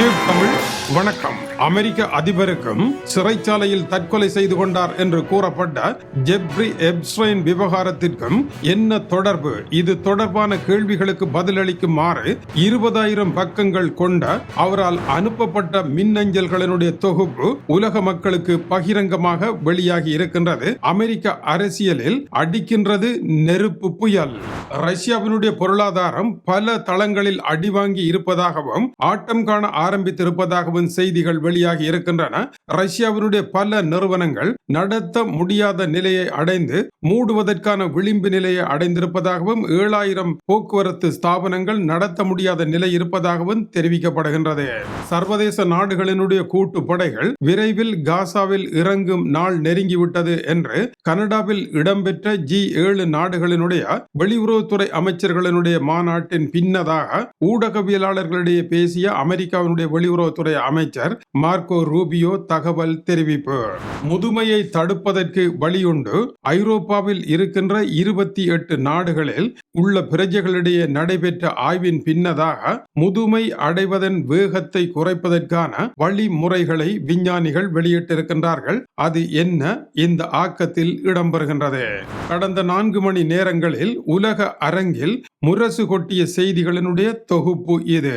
Tube Tamil வணக்கம். அமெரிக்க அதிபருக்கும் சிறைச்சாலையில் தற்கொலை செய்து கொண்டார் என்று கூறப்பட்ட ஜெப்ரி எப்ஸ்ரைன் விவகாரத்திற்கும் என்ன தொடர்பு? இது தொடர்பான கேள்விகளுக்கு பதிலளிக்குமாறு இருபதாயிரம் பக்கங்கள் கொண்ட அவரால் அனுப்பப்பட்ட மின்னஞ்சல்களினுடைய தொகுப்பு உலக மக்களுக்கு பகிரங்கமாக வெளியாகி இருக்கின்றது. அமெரிக்க அரசியலில் அடிக்கின்றது நெருப்பு புயல். ரஷ்யாவினுடைய பொருளாதாரம் பல தளங்களில் அடிவாங்கி இருப்பதாகவும் ஆட்டம் காண ஆரம்பித்திருப்பதாகவும் செய்திகள் வெளியாகி இருக்கின்றன. ரஷ்யாவினுடைய பல நிறுவனங்கள் நடத்த முடியாத நிலையை அடைந்து மூடுவதற்கான விளிம்பு நிலையை அடைந்திருப்பதாகவும் ஏழாயிரம் போக்குவரத்து ஸ்தாபனங்கள் நடத்த முடியாத நிலை இருப்பதாகவும் தெரிவிக்கப்படுகின்றது. சர்வதேச நாடுகளினுடைய கூட்டு படைகள் விரைவில் காசாவில் இறங்கும் நாள் நெருங்கிவிட்டது என்று கனடாவில் இடம்பெற்ற ஜி ஏழு நாடுகளினுடைய வெளியுறவுத்துறை அமைச்சர்களினுடைய மாநாட்டின் பின்னதாக ஊடகவியலாளர்களிடையே பேசிய அமெரிக்காவினுடைய வெளியுறவுத்துறை அமைச்சர் மார்க்கோ ரூபியோ தகவல் தெரிவிப்பு. முதுமையை தடுப்பதற்கு வழியுண்டு. ஐரோப்பாவில் இருக்கின்ற இருபத்தி எட்டு நாடுகளில் உள்ள பிரஜைகளிடையே நடைபெற்ற ஆய்வின் பின்னதாக முதுமை அடைவதன் வேகத்தை குறைப்பதற்கான வழிமுறைகளை விஞ்ஞானிகள் வெளியிட்டிருக்கின்றார்கள். அது என்ன? இந்த ஆக்கத்தில் இடம்பெறுகின்றது. கடந்த நான்கு மணி நேரங்களில் உலக அரங்கில் முரசு கொட்டிய செய்திகளினுடைய தொகுப்பு இது.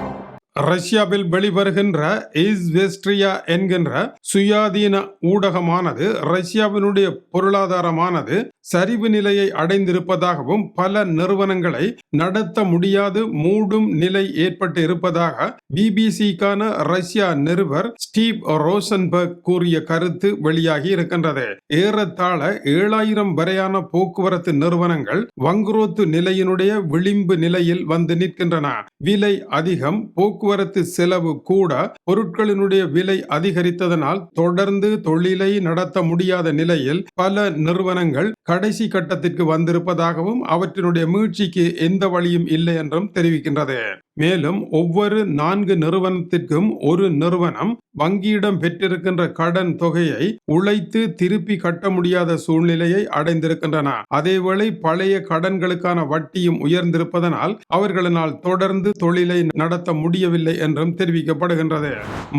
ரஷ்யாவில் வெளிவருகின்ற இஸ்வெஸ்ட்ரியா என்கின்ற சுயாதீன ஊடகமானது ரஷ்யாவினுடைய பொருளாதாரமானது சரிவு நிலையை அடைந்திருப்பதாகவும் பல நிறுவனங்களை நடத்த முடியாது மூடும் நிலை ஏற்பட்டு இருப்பதாக பிபிசிக்கான ரஷ்யா நிருபர் ஸ்டீவ் ரோசன்பர்க் கூறிய கருத்து வெளியாகி இருக்கின்றது. ஏறத்தாழ ஏழாயிரம் வரையான போக்குவரத்து நிறுவனங்கள் வங்குரோத்து நிலையினுடைய விளிம்பு நிலையில் வந்து நிற்கின்றன. விலை அதிகம் போக்குவரத்து செலவு கூட பொருட்களினுடைய விலை அதிகரித்ததனால் தொடர்ந்து தொழிலை நடத்த முடியாத நிலையில் பல நிறுவனங்கள் கடைசி கட்டத்திற்கு வந்திருப்பதாகவும் அவற்றினுடைய மீழ்ச்சிக்கு எந்த வழியும் இல்லை என்றும் தெரிவிக்கின்றது. மேலும் ஒவ்வொரு நான்கு நிறுவனத்திற்கும் ஒரு நிறுவனம் வங்கியிடம் பெற்றிருக்கின்ற கடன் தொகையை உழைத்து திருப்பி கட்ட முடியாத சூழ்நிலையை அடைந்திருக்கின்றன. அதேவேளை பழைய கடன்களுக்கான வட்டியும் உயர்ந்திருப்பதனால் அவர்களினால் தொடர்ந்து தொழிலை நடத்த முடியவில்லை என்றும் தெரிவிக்கப்படுகின்றது.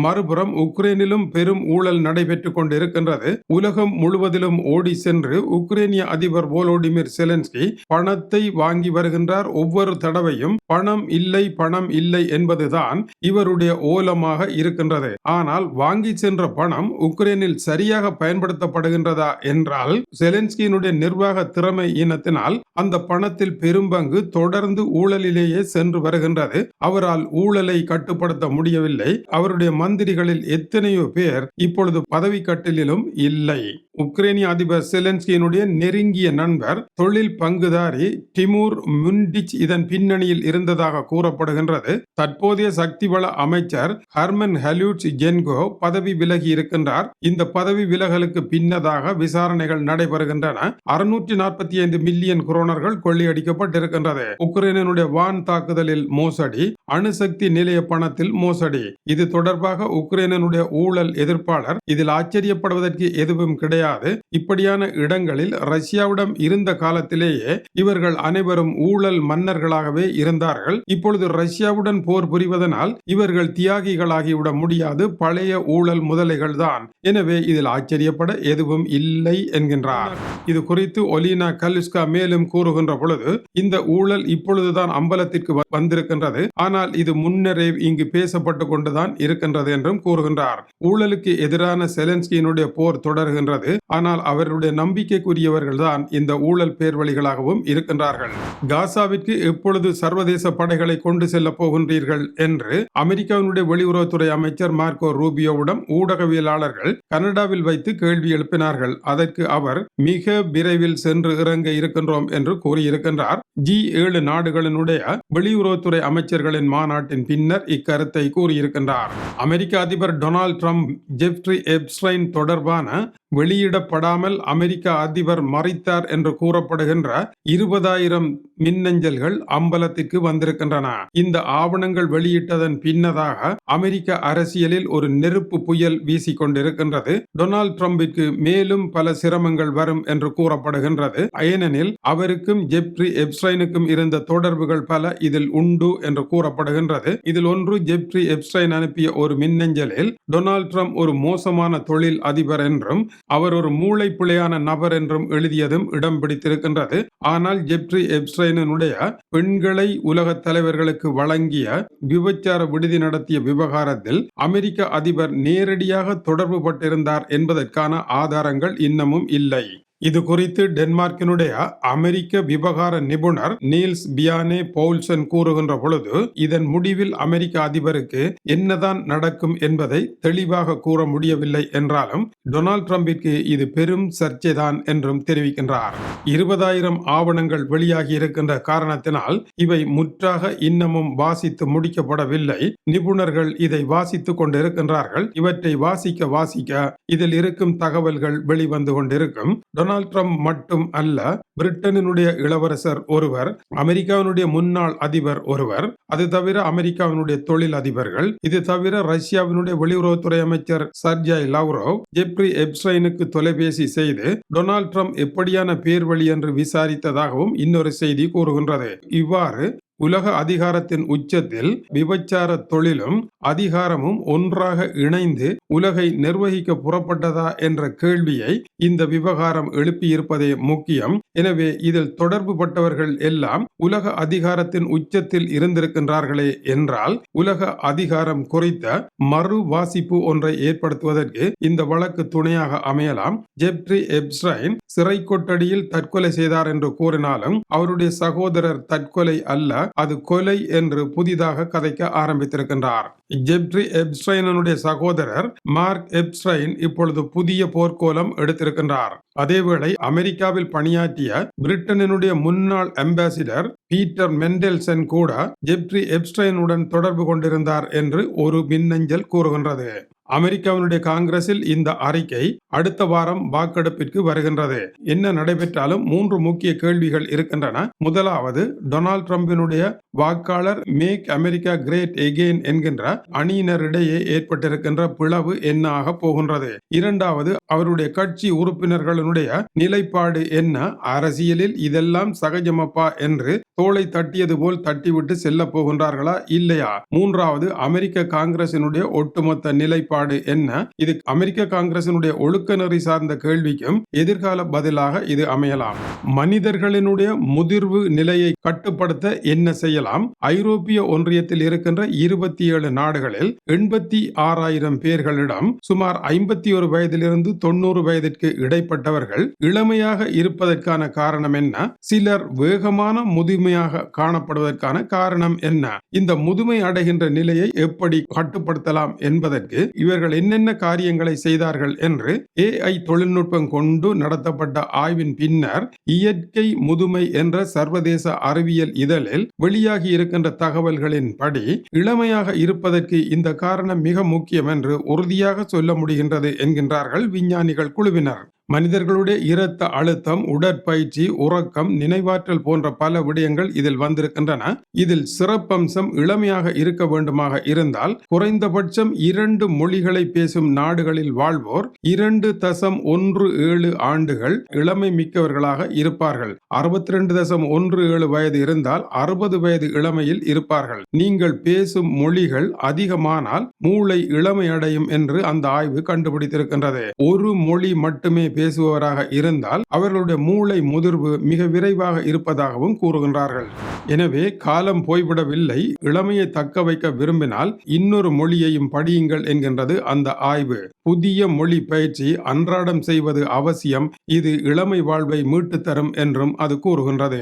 மறுபுறம் உக்ரைனிலும் பெரும் ஊழல் நடைபெற்றுக் கொண்டிருக்கின்றது. உலகம் முழுவதிலும் ஓடி சென்று உக்ரைனிய அதிபர் வோலோடிமிர் செலன்ஸ்கி பணத்தை வாங்கி வருகின்றார். ஒவ்வொரு தடவையும் பணம் இல்லை பணம் இல்லை என்பதுதான் இவருடைய ஓலமாக இருக்கின்றது. ஆனால் வாங்கி சென்ற பணம் உக்ரைனில் சரியாக பயன்படுத்தப்படுகின்றதா என்றால் செலன்ஸ்கியினுடைய நிர்வாக திறமை இனத்தினால் அந்த பணத்தில் பெரும்பங்கு தொடர்ந்து ஊழலிலேயே சென்று வருகின்றது. அவரால் ஊழலை கட்டுப்படுத்த முடியவில்லை. அவருடைய மந்திரிகளில் எத்தனையோ பேர் இப்பொழுது பதவி கட்டிலும் இல்லை. உக்ரைனிய அதிபர் செலன்ஸ்கியினுடைய நெருங்கிய நண்பர் தொழில் பங்குதாரி டிமூர் முன்டிச் இதன் பின்னணியில் இருந்ததாக கூறப்படுகின்றது. தற்போதைய சக்தி வள அமைச்சர் ஹர்மன் ஹலூட்ஸ் ஜென்கோ பதவி விலகி இருக்கின்றார். இந்த பதவி விலகலுக்கு பின்னதாக விசாரணைகள் நடைபெறுகின்றன. அறுநூற்றி நாற்பத்தி ஐந்து மில்லியன் குரோனர்கள் கொள்ளையடிக்கப்பட்டிருக்கின்றது. உக்ரைனுடைய வான் தாக்குதலில் மோசடி அணுசக்தி நிலை நிலைய பணத்தில் மோசடி. இது தொடர்பாக உக்ரைனுடைய ஊழல் எதிர்ப்பாளர் இதில் ஆச்சரியப்படுவதற்கு எதுவும் கிடையாது. இப்படியான இடங்களில் ரஷ்யாவிடம் இருந்த காலத்திலேயே இவர்கள் அனைவரும் ஊழல் மன்னர்களாகவே இருந்தார்கள். இப்பொழுது ரஷ்யாவுடன் போர் புரிவதனால் இவர்கள் தியாகிகளாகிவிட முடியாது. பழைய ஊழல் முதலைகள் தான். எனவே இதில் ஆச்சரியப்பட எதுவும் இல்லை என்கின்றார். இது குறித்து ஒலினா கலுஸ்கா மேலும் கூறுகின்ற பொழுது இந்த ஊழல் இப்பொழுதுதான் அம்பலத்திற்கு வந்திருக்கின்றது. ஆனால் இது முன்னரே இங்கு பேசப்பட்டு கொண்டுதான் இருக்கின்றது என்றும் கூறுகின்றார். ஊழலுக்கு எதிரான செலன்ஸ்கியினுடைய போர் தொடர்கின்றது. ஆனால் அவருடைய நம்பிக்கைக்குரியவர்கள் தான் இந்த ஊழல் பேர்வழிகளாகவும் இருக்கின்றார்கள். காசாவிற்கு எப்பொழுது சர்வதேச படைகளை கொண்டு செல்ல போகின்றீர்கள் என்று அமெரிக்காவினுடைய வெளியுறவுத்துறை அமைச்சர் மார்க்கோ ரூபியோவிடம் ஊடகவியலாளர்கள் கனடாவில் வைத்து கேள்வி எழுப்பினார்கள். அதற்கு அவர் மிக விரைவில் சென்று இறங்க இருக்கின்றோம் என்று கூறியிருக்கின்றார். ஜி ஏழு நாடுகளினுடைய வெளியுறவுத்துறை அமைச்சர்களின் மாநாட்டின் பின்னர் இக்கருத்தை கூறியிருக்கின்றார். அமெரிக்க அதிபர் டொனால்ட் ட்ரம்ப் ஜெப்ரி எப்ஸ்டைன் தொடர்பான வெளியிடப்படாமல் அமெரிக்க அதிபர் மறைத்தார் என்று கூறப்படுகின்ற இருபதாயிரம் மின்னஞ்சல்கள் அம்பலத்திற்கு வந்திருக்கின்றன. இந்த ஆவணங்கள் வெளியிட்டதன் பின்னதாக அமெரிக்க அரசியலில் ஒரு நெருப்பு புயல் வீசிக்கொண்டிருக்கின்றது. டொனால்ட் ட்ரம்பிற்கு மேலும் பல சிரமங்கள் வரும் என்று கூறப்படுகின்றது. ஏனெனில் அவருக்கும் ஜெப்ரி எப்ஸ்டைனுக்கும் இருந்த தொடர்புகள் பல இதில் உண்டு என்று கூறப்படுகின்றது. இதில் ஒன்று ஜெப்ரி எப்ஸ்டைன் அனுப்பிய ஒரு மின்னஞ்சலில் டொனால்ட் ட்ரம்ப் ஒரு மோசமான தொழில் அதிபர் என்றும் அவர் ஒரு மூளை பிழையான நபர் என்றும் எழுதியதும் இடம் பிடித்திருக்கின்றது. ஆனால் ஜெப்ரி எப்ஸ்டைனுடைய பெண்களை உலக தலைவர்களுக்கு வழங்கிய விபச்சார விடுதி நடத்திய விவகாரத்தில் அமெரிக்க அதிபர் நேரடியாக தொடர்பு பட்டிருந்தார் என்பதற்கான ஆதாரங்கள் இன்னமும் இல்லை. இது குறித்து டென்மார்க்கினுடைய அமெரிக்க விவகார நிபுணர் நீல்ஸ் பியானே பவுல்சன் கூறுகின்ற பொழுது இதன் முடிவில் அமெரிக்க அதிபருக்கு என்னதான் நடக்கும் என்பதை தெளிவாக கூற முடியவில்லை என்றாலும் டொனால்ட் ட்ரம்பிற்கு இது பெரும் சர்ச்சைதான் என்றும் தெரிவிக்கின்றார். இருபதாயிரம் ஆவணங்கள் வெளியாகி இருக்கின்ற காரணத்தினால் இவை முற்றாக இன்னமும் வாசித்து முடிக்கப்படவில்லை. நிபுணர்கள் இதை வாசித்துக் கொண்டிருக்கின்றார்கள். இவற்றை வாசிக்க வாசிக்க இதில் இருக்கும் தகவல்கள் வெளிவந்து கொண்டிருக்கும். டொனால்ட் ட்ரம்ப் மட்டும் அல்ல பிரிட்டனினுடைய இளவரசர் ஒருவர் அமெரிக்காவினுடைய முன்னாள் அதிபர் ஒருவர் அது தவிர அமெரிக்காவினுடைய தொழில் அதிபர்கள் இது தவிர ரஷ்யாவினுடைய வெளியுறவுத்துறை அமைச்சர் சர்ஜாய் லவ்ரோவ் ஜெப்ரி எப்ஸ்டைனுக்கு தொலைபேசி செய்து டொனால்ட் ட்ரம்ப் எப்படியான பேர் வழி என்று விசாரித்ததாகவும் இன்னொரு செய்தி கூறுகின்றது. இவ்வாறு உலக அதிகாரத்தின் உச்சத்தில் விபச்சார தொழிலும் அதிகாரமும் ஒன்றாக இணைந்து உலகை நிர்வகிக்க புறப்பட்டதா என்ற கேள்வியை இந்த விவகாரம் எழுப்பியிருப்பதே முக்கியம். எனவே இதில் தொடர்பு பட்டவர்கள் எல்லாம் உலக அதிகாரத்தின் உச்சத்தில் இருந்திருக்கின்றார்களே என்றால் உலக அதிகாரம் குறித்த மறு வாசிப்பு ஒன்றை ஏற்படுத்துவதற்கு இந்த வழக்கு துணையாக அமையலாம். ஜெப்ரி எப்ஸ்ரைன் சிறை கொட்டடியில் தற்கொலை செய்தார் என்று கூறினாலும் அவருடைய சகோதரர் தற்கொலை அல்ல. அது கொலை என்று புதிதாக கதைக்க ஆரம்பித்திருக்கின்றார். ஜெப்ரி எப்ஸ்ட்ரைனனுடைய சகோதரர் மார்க் எப்ஸ்ட்ரைன் இப்பொழுது புதிய போர்க்கோலம் எடுத்திருக்கின்றார். அதேவேளை அமெரிக்காவில் பணியாற்றிய பிரிட்டனினுடைய முன்னாள் அம்பாசிடர் பீட்டர் மெண்டெல்சன் கூட ஜெப்ரி எப்ஸ்டைனுடன் தொடர்பு கொண்டிருந்தார் என்று ஒரு மின்னஞ்சல் கூறுகின்றது. அமெரிக்காவினுடைய காங்கிரஸில் இந்த அறிக்கை அடுத்த வாரம் வாக்கெடுப்பிற்கு வருகின்றது. என்ன நடைபெற்றாலும் மூன்று முக்கிய கேள்விகள் இருக்கின்றன. முதலாவது டொனால்ட் ட்ரம்பினுடைய வாக்காளர் மேக் அமெரிக்கா கிரேட் எகெயின் என்கின்ற அணியினரிடையே ஏற்பட்டிருக்கின்ற பிளவு என்ன ஆக போகின்றது. இரண்டாவது அவருடைய கட்சி உறுப்பினர்களுடைய நிலைப்பாடு என்ன? அரசியலில் இதெல்லாம் சகஜமப்பா என்று தோளை தட்டியது போல் தட்டிவிட்டு செல்ல போகின்றார்களா? இல்லையா? மூன்றாவது அமெரிக்க காங்கிரசினுடைய ஒட்டுமொத்த நிலைப்பாடு நிலைப்பாடு என்ன? இது அமெரிக்க காங்கிரசினுடைய ஒழுக்க நெறி சார்ந்த கேள்விக்கும் எதிர்கால பதிலாக இது அமையலாம். மனிதர்களினுடைய முதிர்வு நிலையை கட்டுப்படுத்த என்ன செய்யலாம்? ஐரோப்பிய ஒன்றியத்தில் இருக்கின்ற இருபத்தி ஏழு நாடுகளில் எண்பத்தி ஆறாயிரம் பேர்களிடம் சுமார் ஐம்பத்தி ஒரு வயதிலிருந்து தொண்ணூறு வயதிற்கு இடைப்பட்டவர்கள் இளமையாக இருப்பதற்கான காரணம் என்ன? சிலர் வேகமான முதுமையாக காணப்படுவதற்கான காரணம் என்ன? இந்த முதுமை அடைகின்ற நிலையை எப்படி கட்டுப்படுத்தலாம் என்பதற்கு இவர்கள் என்னென்ன காரியங்களை செய்தார்கள் என்று ஏஐ தொழில்நுட்பம் கொண்டு நடத்தப்பட்ட ஆய்வின் பின்னர் இயற்கை முதுமை என்ற சர்வதேச அறிவியல் இதழில் வெளியாகி இருக்கின்ற தகவல்களின் படி இளமையாக இருப்பதற்கு இந்த காரணம் மிக முக்கியம் என்று உறுதியாக சொல்ல முடிகின்றது என்கின்றார்கள் விஞ்ஞானிகள் குழுவினர். மனிதர்களுடைய இரத்த அழுத்தம் உடற்பயிற்சி உறக்கம் நினைவாற்றல் போன்ற பல விடயங்கள் இதில் வந்திருக்கின்றன. இதில் சிறப்பம்சம் இளமையாக இருக்க வேண்டுமாக இருந்தால் குறைந்தபட்சம் இரண்டு மொழிகளை பேசும் நாடுகளில் வாழ்வோர் இரண்டு தசம் ஒன்று ஏழு ஆண்டுகள் இளமை மிக்கவர்களாக இருப்பார்கள். அறுபத்தி ரெண்டு தசம் ஒன்று ஏழு வயது இருந்தால் அறுபது வயது இளமையில் இருப்பார்கள். நீங்கள் பேசும் மொழிகள் அதிகமானால் மூளை இளமையடையும் என்று அந்த ஆய்வு கண்டுபிடித்திருக்கின்றது. ஒரு மொழி மட்டுமே பேசுபவராக இருந்தால் அவர்களுடைய மூளை முதிர்வு மிக விரைவாக இருப்பதாகவும் கூறுகின்றார்கள். எனவே காலம் போய்விடவில்லை இளமையை தக்க வைக்க விரும்பினால் இன்னொரு மொழியையும் படியுங்கள் என்கின்றது அந்த ஆய்வு. புதிய மொழி பயிற்சி அன்றாடம் செய்வது அவசியம் இது இளமை வாழ்வை மீட்டு தரும் என்றும் அது கூறுகின்றது.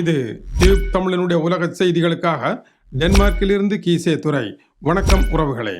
இது டியூப் தமிழனுடைய உலக செய்திகளுக்காக டென்மார்க்கிலிருந்து கீசே துறை வணக்கம் உறவுகளே.